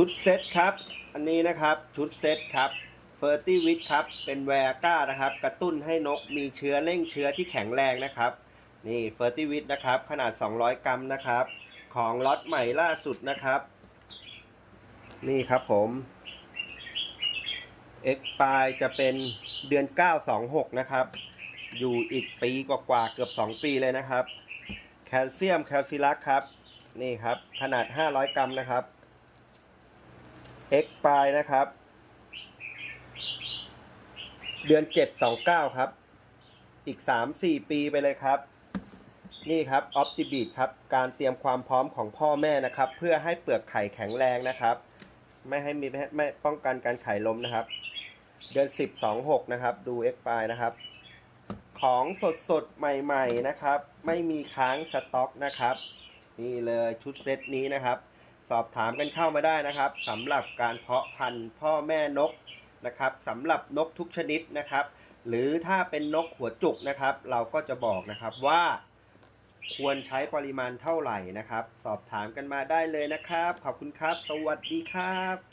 ชุดเซตครับ อันนี้นะครับชุดเซตครับเฟอร์ตี้วิทครับ เป็นแวร์ก้านะครับ กระตุ้นให้นกมีเชื้อเร่งเชื้อที่แข็งแรงนะครับ นี่เฟอร์ตี้วิทนะครับ ขนาด 200 กรัมนะครับ ของล็อตใหม่ล่าสุดนะครับ นี่ครับผม X ปลายจะเป็นเดือน 926 นะครับ อยู่อีกปีกว่าๆเกือบ 2 ปีเลยนะครับ แคลเซียมแคลซิลักครับ นี่ครับ ขนาด 500 กรัมนะครับ X ปลายนะครับ เดือน 729 ครับ อีก 3-4 ปีไปเลยครับ นี่ครับออ t ติบีดครับ การเตรียมความพร้อมของพ่อแม่นะครับ เพื่อให้เปลือกไข่แข็งแรงนะครับ ไม่ให้มีไม่ป้องกันการไข่ล้มนะครับ เดือน 10 26 นะครับ ดู X ปลายนะครับ ของสดสดใหม่ ๆ นะครับ ไม่มีค้างสต็อกนะครับ นี่เลยชุดเซตนี้นะครับ สอบถามกันเข้ามาได้นะครับสำหรับการเพาะพันธุ์พ่อแม่นกนะครับสำหรับนกทุกชนิดนะครับ หรือถ้าเป็นนกหัวจุกนะครับ เราก็จะบอกนะครับว่าควรใช้ปริมาณเท่าไหร่นะครับ สอบถามกันมาได้เลยนะครับ ขอบคุณครับ สวัสดีครับ